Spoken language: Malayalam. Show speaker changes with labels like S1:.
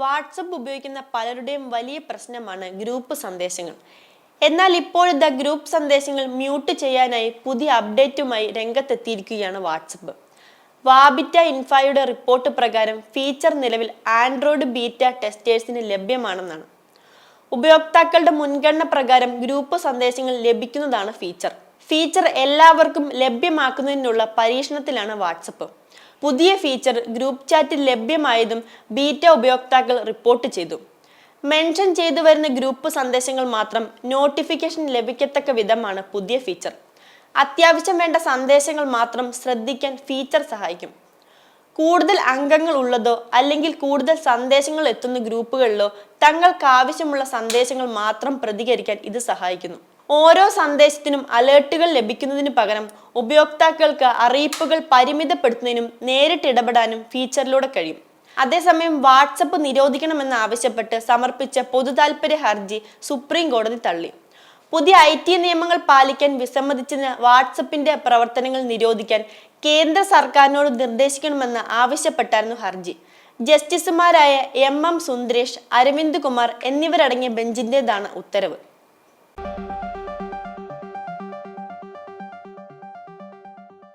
S1: വാട്സപ്പ് ഉപയോഗിക്കുന്ന പലരുടെയും വലിയ പ്രശ്നമാണ് ഗ്രൂപ്പ് സന്ദേശങ്ങൾ. എന്നാൽ ഇപ്പോഴത്തെ ഗ്രൂപ്പ് സന്ദേശങ്ങൾ മ്യൂട്ട് ചെയ്യാനായി പുതിയ അപ്ഡേറ്റുമായി രംഗത്തെത്തിയിരിക്കുകയാണ് വാട്സപ്പ്. വാബിറ്റ ഇൻഫായുടെ റിപ്പോർട്ട് പ്രകാരം ഫീച്ചർ നിലവിൽ ആൻഡ്രോയിഡ് ബീറ്റ ടെസ്റ്റേഴ്സിന് ലഭ്യമാണെന്നാണ്. ഉപയോക്താക്കളുടെ മുൻഗണന പ്രകാരം ഗ്രൂപ്പ് സന്ദേശങ്ങൾ ലഭിക്കുന്നതാണ് ഫീച്ചർ. ഫീച്ചർ എല്ലാവർക്കും ലഭ്യമാക്കുന്നതിനുള്ള പരീക്ഷണത്തിലാണ് വാട്സപ്പ്. പുതിയ ഫീച്ചർ ഗ്രൂപ്പ് ചാറ്റിൽ ലഭ്യമായതും ബീറ്റ ഉപയോക്താക്കൾ റിപ്പോർട്ട് ചെയ്തു. മെൻഷൻ ചെയ്തു വരുന്ന ഗ്രൂപ്പ് സന്ദേശങ്ങൾ മാത്രം നോട്ടിഫിക്കേഷൻ ലഭിക്കത്തക്ക വിധമാണ് പുതിയ ഫീച്ചർ. അത്യാവശ്യം വേണ്ട സന്ദേശങ്ങൾ മാത്രം ശ്രദ്ധിക്കാൻ ഫീച്ചർ സഹായിക്കും. കൂടുതൽ അംഗങ്ങൾ ഉള്ളതോ അല്ലെങ്കിൽ കൂടുതൽ സന്ദേശങ്ങൾ എത്തുന്ന ഗ്രൂപ്പുകളിലോ തങ്ങൾക്ക് ആവശ്യമുള്ള സന്ദേശങ്ങൾ മാത്രം പ്രതികരിക്കാൻ ഇത് സഹായിക്കുന്നു. ഓരോ സന്ദേശത്തിനും അലേർട്ടുകൾ ലഭിക്കുന്നതിന് പകരം ഉപയോക്താക്കൾക്ക് അറിയിപ്പുകൾ പരിമിതപ്പെടുത്തുന്നതിനും നേരിട്ട് ഇടപെടാനും ഫീച്ചറിലൂടെ കഴിയും. അതേസമയം വാട്സപ്പ് നിരോധിക്കണമെന്ന് ആവശ്യപ്പെട്ട് സമർപ്പിച്ച പൊതുതാൽപര്യ ഹർജി സുപ്രീം കോടതി തള്ളി. പുതിയ ഐ ടി നിയമങ്ങൾ പാലിക്കാൻ വിസമ്മതിച്ചതിന് വാട്സപ്പിന്റെ പ്രവർത്തനങ്ങൾ നിരോധിക്കാൻ കേന്ദ്ര സർക്കാരിനോട് നിർദ്ദേശിക്കണമെന്ന് ആവശ്യപ്പെട്ടായിരുന്നു ഹർജി. ജസ്റ്റിസുമാരായ എം എം സുന്ദരേഷ് അരവിന്ദ് കുമാർ എന്നിവരടങ്ങിയ ബെഞ്ചിന്റേതാണ് ഉത്തരവ്.